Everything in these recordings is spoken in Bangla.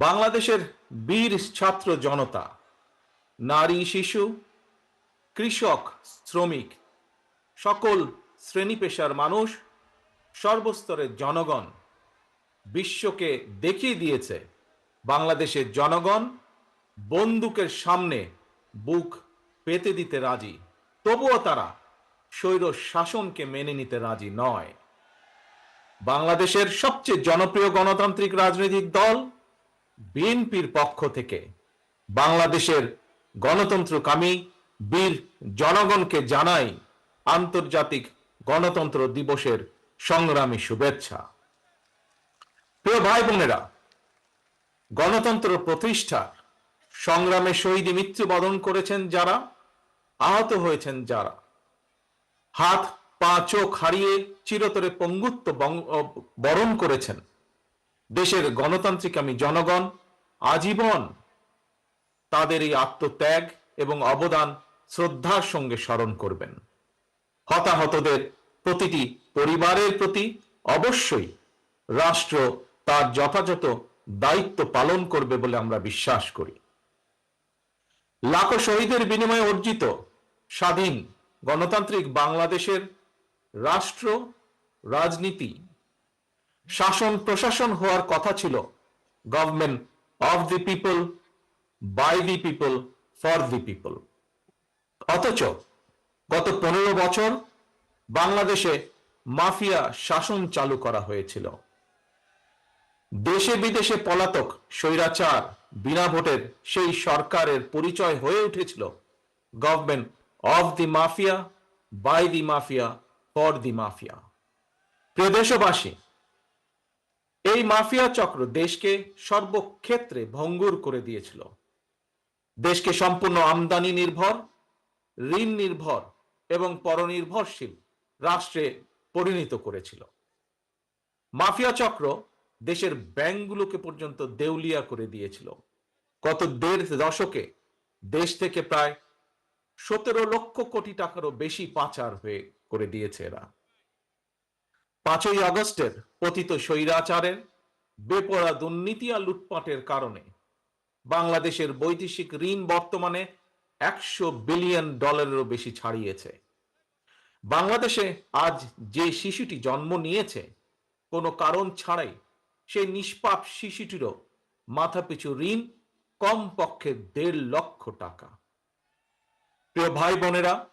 বাংলাদেশের বীর ছাত্র জনতা, নারী, শিশু, কৃষক, শ্রমিক, সকল শ্রেণি পেশার মানুষ, সর্বস্তরের জনগণ বিশ্বকে দেখিয়ে দিয়েছে বাংলাদেশের জনগণ বন্দুকের সামনে বুক পেতে দিতে রাজি। তবুও তারা স্বৈর শাসনকে মেনে নিতে রাজি নয়। বাংলাদেশের সবচেয়ে জনপ্রিয় গণতান্ত্রিক রাজনৈতিক দল বিএনপির পক্ষ থেকে বাংলাদেশের গণতন্ত্রকামী বীর জনগণকে জানাই আন্তর্জাতিক গণতন্ত্র দিবসের সংগ্রামী শুভেচ্ছা। প্রিয় ভাই বোনেরা, গণতন্ত্র প্রতিষ্ঠার সংগ্রামে শহীদ মৃত্যুবরণ করেছেন যারা, আহত হয়েছেন যারা। হাত, পা, চোখ হারিয়ে চিরতরে পঙ্গুত্ব বরণ করেছেন। দেশের গণতান্ত্রিক আমি জনগণ আজীবন তাদের এই আত্মত্যাগ এবং অবদান শ্রদ্ধার সঙ্গে স্মরণ করবেন। হতাহতদের প্রতিটি পরিবারের প্রতি অবশ্যই রাষ্ট্র তার যথাযথ দায়িত্ব পালন করবে বলে আমরা বিশ্বাস করি। লাখো শহীদের বিনিময়ে অর্জিত স্বাধীন গণতান্ত্রিক বাংলাদেশের রাষ্ট্র, রাজনীতি শাসন প্রশাসন হওয়ার কথা ছিল। Government of the people by the people for the people অথচ গত পনেরো বছর বাংলাদেশে মাফিয়া শাসন চালু করা হয়েছিল। দেশে বিদেশে পলাতক স্বৈরাচার বিনা ভোটের সেই সরকারের পরিচয় হয়ে উঠেছিল। Government of the mafia by the mafia for the mafia প্রিয় দেশবাসী এই মাফিয়া চক্র দেশকে সর্বক্ষেত্রে ভঙ্গুর করে দিয়েছিল। দেশকে সম্পূর্ণ আমদানি নির্ভর, ঋণ নির্ভর এবং পরনির্ভরশীল রাষ্ট্রে পরিণত করেছিল। মাফিয়া চক্র দেশের ব্যাংকগুলোকে পর্যন্ত দেউলিয়া করে দিয়েছিল। গত দেড় দশকে দেশ থেকে প্রায় সতেরো লক্ষ কোটি টাকারও বেশি পাচার হয়ে করে দিয়েছে এরা। পাঁচই আগস্টের পতিত স্বৈরাচারের বেপরা দুর্নীতি আর লুটপাটের কারণে বাংলাদেশের বৈদেশিক ঋণ বর্তমানে একশো বিলিয়ন ডলারেরও বেশি ছাড়িয়েছে। বাংলাদেশে আজ যে শিশুটি জন্ম নিয়েছে, কোনো কারণ ছাড়াই সেই নিষ্পাপ শিশুটিরও মাথাপিছু ঋণ কমপক্ষে দেড় লক্ষ টাকা। প্রিয় ভাই বোনেরা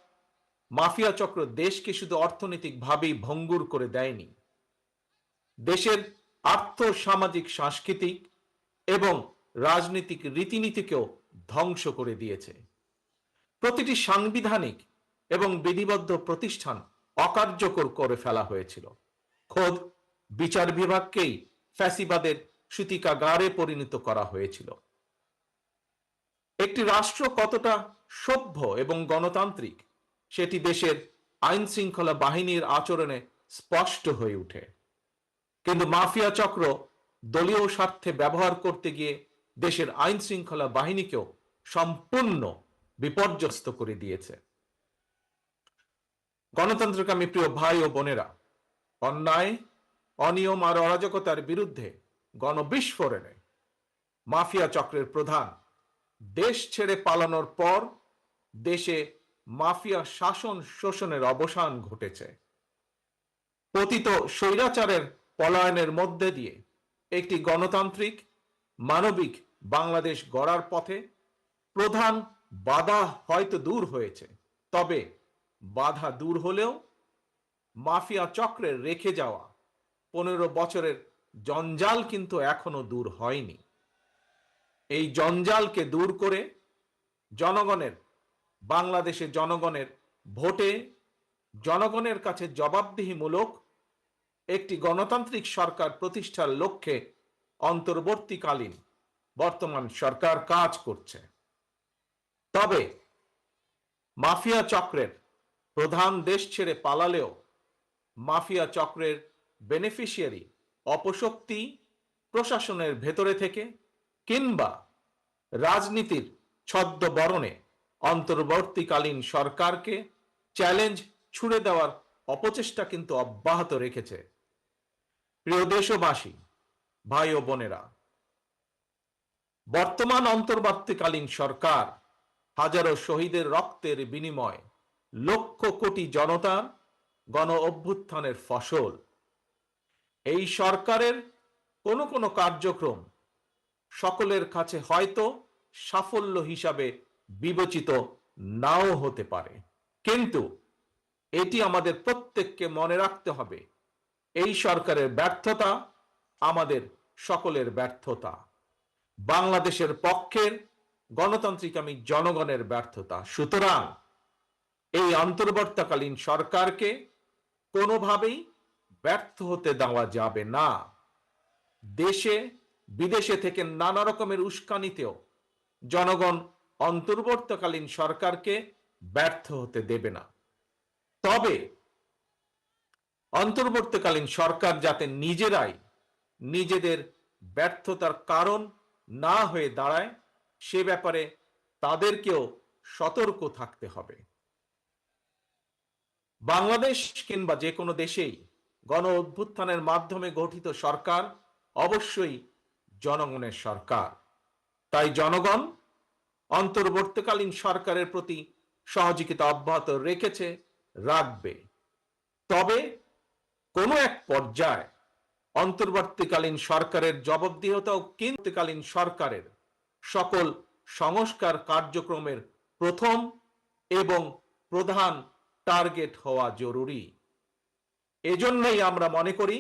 মাফিয়া চক্র দেশকে শুধু অর্থনৈতিকভাবেই ভঙ্গুর করে দেয়নি। দেশের আর্থ সামাজিক সাংস্কৃতিক এবং রাজনৈতিক রীতিনীতিকেও ধ্বংস করে দিয়েছে। প্রতিটি সাংবিধানিক এবং বিধিবদ্ধ প্রতিষ্ঠান অকার্যকর করে ফেলা হয়েছিল। খোদ বিচার বিভাগকেই ফ্যাসিবাদের সূতিকাগারে পরিণত করা হয়েছিল। একটি রাষ্ট্র কতটা সভ্য এবং গণতান্ত্রিক সেটি দেশের আইন শৃঙ্খলা বাহিনীর আচরণে স্পষ্ট হয়ে ওঠে। কিন্তু মাফিয়া চক্র দলীয় স্বার্থে ব্যবহার করতে গিয়ে দেশের আইন শৃঙ্খলা বাহিনীকেও সম্পূর্ণ বিপর্যস্ত করে দিয়েছে। গণতন্ত্রকামী প্রিয় ভাই ও বোনেরা, অন্যায়, অনিয়ম আর অরাজকতার বিরুদ্ধে গণবিস্ফোরণে মাফিয়া চক্রের প্রধান দেশ ছেড়ে পালানোর পর দেশে মাফিয়া শাসন শোষণের অবসান ঘটেছে। পতিত স্বৈরাচারের পলায়নের মধ্যে দিয়ে একটি গণতান্ত্রিক, মানবিক বাংলাদেশ গড়ার পথে প্রধান বাধা হয়তো দূর হয়েছে, তবে বাধা দূর হলেও মাফিয়া চক্রের রেখে যাওয়া পনেরো বছরের জঞ্জাল কিন্তু এখনও দূর হয়নি। এই জঞ্জালকে দূর করে জনগণের বাংলাদেশে জনগণের ভোটে জনগণের কাছে জবাবদিহিমূলক একটি গণতান্ত্রিক সরকার প্রতিষ্ঠার লক্ষ্যে অন্তর্বর্তীকালীন বর্তমান সরকার কাজ করছে। তবে মাফিয়া চক্রের প্রধান দেশ ছেড়ে পালালেও মাফিয়া চক্রের বেনিফিশিয়ারি অপশক্তি প্রশাসনের ভেতরে থেকে কিংবা রাজনীতির ছদ্মবরণে অন্তর্বর্তীকালীন সরকারকে চ্যালেঞ্জ ছুড়ে দেওয়ার অপচেষ্টা কিন্তু অব্যাহত রেখেছে। প্রিয় দেশবাসী, ভাই ও বোনেরা, বর্তমান অন্তর্বর্তীকালীন সরকার হাজারো শহীদের রক্তের বিনিময়, লক্ষ কোটি জনতার গণ অভ্যুত্থানের ফসল। এই সরকারের কোনো কোনো কার্যক্রম সকলের কাছে হয়তো সাফল্য হিসাবে বিবেচিত নাও হতে পারে। কিন্তু এটি আমাদের প্রত্যেককে মনে রাখতে হবে, এই সরকারের ব্যর্থতা আমাদের সকলের ব্যর্থতা। বাংলাদেশের পক্ষের গণতান্ত্রিক আমি জনগণের ব্যর্থতা। সুতরাং এই অন্তর্বর্তীকালীন সরকারকে কোনোভাবেই ব্যর্থ হতে দেওয়া যাবে না। দেশে, বিদেশে থেকে নানা রকমের উস্কানিতেও জনগণ অন্তর্বর্তীকালীন সরকারকে ব্যর্থ হতে দেবে না। তবে অন্তর্বর্তীকালীন সরকার যাতে নিজেরাই নিজেদের ব্যর্থতার কারণ না হয়ে দাঁড়ায়, সে ব্যাপারে তাদেরকেও সতর্ক থাকতে হবে। বাংলাদেশ কিংবা যে কোনো দেশেই গণ অভ্যুত্থানের মাধ্যমে গঠিত সরকার অবশ্যই জনগণের সরকার। তাই জনগণ অন্তর্বর্তীকালীন সরকারের প্রতি সহযোগিতা অব্যাহত রেখেছে, রাখবে। তবে কোনো এক পর্যায়ে অন্তর্বর্তীকালীন সরকারের জবাবদিহতাও কেন্দ্রকালীন সরকারের সকল সংস্কার কার্যক্রমের প্রথম এবং প্রধান টার্গেট হওয়া জরুরি। এজন্যই আমরা মনে করি,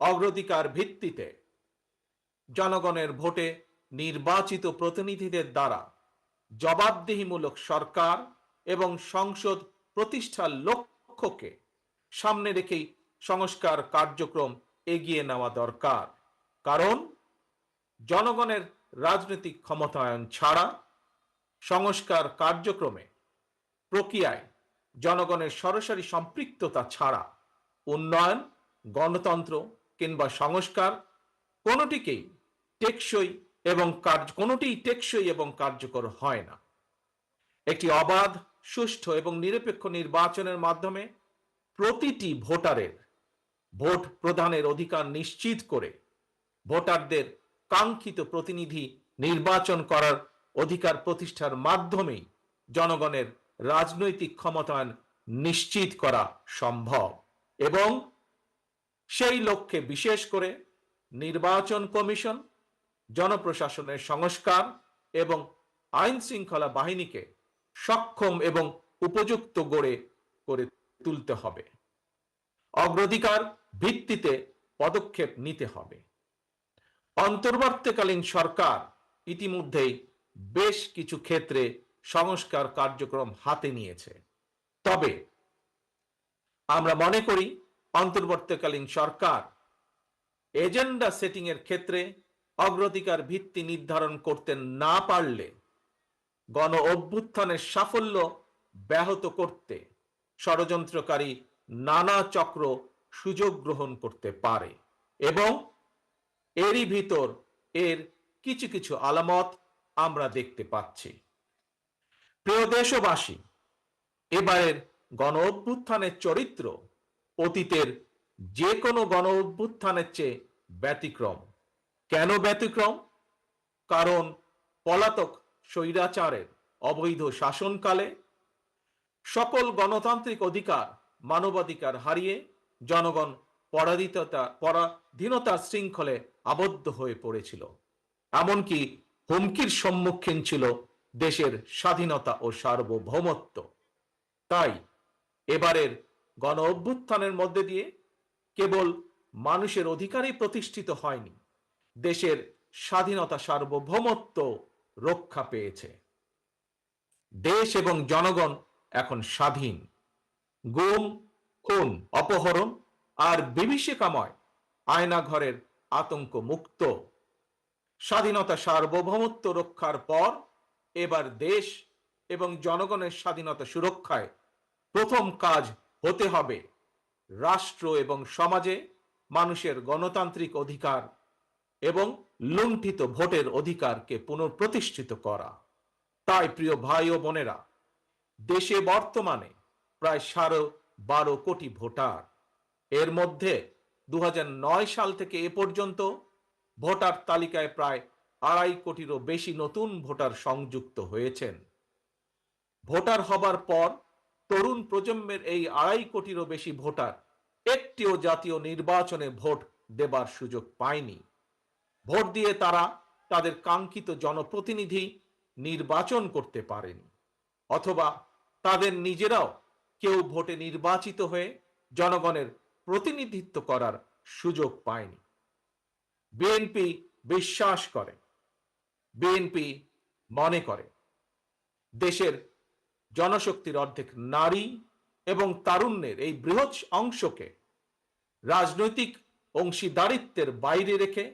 অগ্রাধিকার ভিত্তিতে জনগণের ভোটে নির্বাচিত প্রতিনিধিদের দ্বারা জবাবদিহিমূলক সরকার এবং সংসদ প্রতিষ্ঠার লক্ষ্যকে সামনে রেখেই সংস্কার কার্যক্রম এগিয়ে নেওয়া দরকার। কারণ, জনগণের রাজনৈতিক ক্ষমতায়ন ছাড়া সংস্কার কার্যক্রমে প্রক্রিয়ায় জনগণের সরাসরি সম্পৃক্ততা ছাড়া উন্নয়ন, গণতন্ত্র কিংবা সংস্কার কোনোটিকেই টেকসই এবং কার্য কোনোটিই টেকসই এবং কার্যকর হয় না। একটি অবাধ, সুষ্ঠু এবং নিরপেক্ষ নির্বাচনের মাধ্যমে প্রতিটি ভোটারের ভোট প্রদানের অধিকার নিশ্চিত করে ভোটারদের কাঙ্ক্ষিত প্রতিনিধি নির্বাচন করার অধিকার প্রতিষ্ঠার মাধ্যমেই জনগণের রাজনৈতিক ক্ষমতায়ন নিশ্চিত করা সম্ভব এবং সেই লক্ষ্যে বিশেষ করে নির্বাচন কমিশন জনপ্রশাসনের সংস্কার এবং আইন শৃঙ্খলা বাহিনীকে সক্ষম এবং উপযুক্ত গড়ে, করে তুলতে হবে। অগ্রাধিকার ভিত্তিতে পদক্ষেপ নিতে হবে। অন্তর্বর্তীকালীন সরকার ইতিমধ্যেই বেশ কিছু ক্ষেত্রে সংস্কার কার্যক্রম হাতে নিয়েছে। তবে আমরা মনে করি, অন্তর্বর্তীকালীন সরকার এজেন্ডা সেটিং এর ক্ষেত্রে অগ্রাধিকার ভিত্তি নির্ধারণ করতে না পারলে গণ অভ্যুত্থানের সাফল্য ব্যাহত করতে ষড়যন্ত্রকারী নানা চক্র সুযোগ গ্রহণ করতে পারে এবং এরই ভিতর এর কিছু কিছু আলামত আমরা দেখতে পাচ্ছি। প্রিয় দেশবাসী, এবারের গণ অভ্যুত্থানের চরিত্র অতীতের যে কোনো গণ অভ্যুত্থানের চেয়ে ব্যতিক্রম। কেন ব্যতিক্রম? কারণ পলাতক স্বৈরাচারের অবৈধ শাসনকালে সকল গণতান্ত্রিক অধিকার, মানবাধিকার হারিয়ে জনগণ পরাধীনতা, পরাধীনতার শৃঙ্খলে আবদ্ধ হয়ে পড়েছিল। এমনকি হুমকির সম্মুখীন ছিল দেশের স্বাধীনতা ও সার্বভৌমত্ব। তাই এবারের গণ অভ্যুত্থানের মধ্যে দিয়ে কেবল মানুষের অধিকারই প্রতিষ্ঠিত হয়নি। দেশের স্বাধীনতা সার্বভৌমত্ব রক্ষা পেয়েছে। দেশ এবং জনগণ এখন স্বাধীন। গুম, খুন, অপহরণ আর বিভীষিকাময় আয়নাঘরের আতঙ্ক মুক্ত স্বাধীনতা সার্বভৌমত্ব রক্ষার পর এবার দেশ এবং জনগণের স্বাধীনতা সুরক্ষায় প্রথম কাজ হতে হবে রাষ্ট্র এবং সমাজে মানুষের গণতান্ত্রিক অধিকার এবং লুণ্ঠিত ভোটের অধিকারকে পুনঃপ্রতিষ্ঠিত করা। তাই প্রিয় ভাই ও বোনেরা, দেশে বর্তমানে প্রায় সাড়ে বারো কোটি ভোটার। এর মধ্যে দু হাজার নয় সাল থেকে এ পর্যন্ত ভোটার তালিকায় প্রায় আড়াই কোটিরও বেশি নতুন ভোটার সংযুক্ত হয়েছেন। ভোটার হবার পর তরুণ প্রজন্মের এই আড়াই কোটিরও বেশি ভোটার একটিও জাতীয় নির্বাচনে ভোট দেবার সুযোগ পায়নি। ভোট দিয়ে তারা তাদের কাঙ্ক্ষিত জনপ্রতিনিধি নির্বাচন করতে পারেন। অথবা তাদের নিজেরাও কেউ ভোটে নির্বাচিত হয়ে জনগণের প্রতিনিধিত্ব করার সুযোগ পায়নি। বিএনপি বিশ্বাস করে, বিএনপি মনে করে, দেশের জনশক্তির অর্ধেক নারী এবং তারুণ্যের এই বৃহৎ অংশকে রাজনৈতিক অংশীদারিত্বের বাইরে রেখে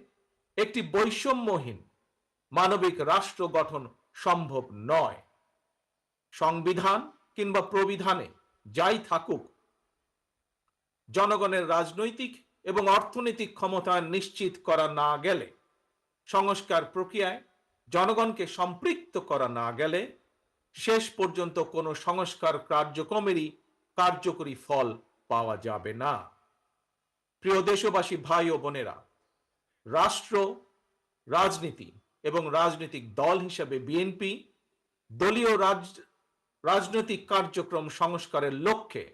একটি বৈষম্যহীন মানবিক রাষ্ট্র গঠন সম্ভব নয়। সংবিধান কিংবা প্রবিধানে যাই থাকুক, জনগণের রাজনৈতিক এবং অর্থনৈতিক ক্ষমতা নিশ্চিত করা না গেলে, সংস্কার প্রক্রিয়ায় জনগণকে সম্পৃক্ত করা না গেলে, শেষ পর্যন্ত কোনো সংস্কার কার্যক্রমেরই কার্যকরী ফল পাওয়া যাবে না। প্রিয় দেশবাসী, ভাই ও বোনেরা রাষ্ট্র, রাজনীতি এবং রাজনৈতিক দল হিসেবে বিএনপি দলীয় রাজ, রাজনৈতিক কার্যক্রম সংস্কারের লক্ষ্যে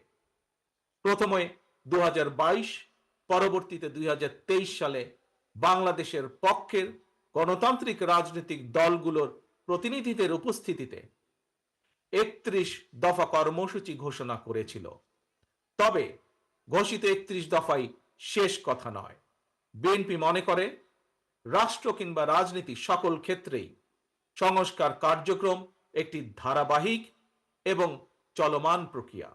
প্রথমে দু হাজার বাইশ, পরবর্তীতে দুই হাজার তেইশ সালে বাংলাদেশের পক্ষের গণতান্ত্রিক রাজনৈতিক দলগুলোর প্রতিনিধিদের উপস্থিতিতে একত্রিশ দফা কর্মসূচি ঘোষণা করেছিল। তবে ঘোষিত একত্রিশ দফাই শেষ কথা নয়। বিএনপি মনে করে, রাষ্ট্র কিংবা রাজনীতি সকল ক্ষেত্রেই সংস্কার কার্যক্রম একটি ধারাবাহিক এবং চলমান প্রক্রিয়া।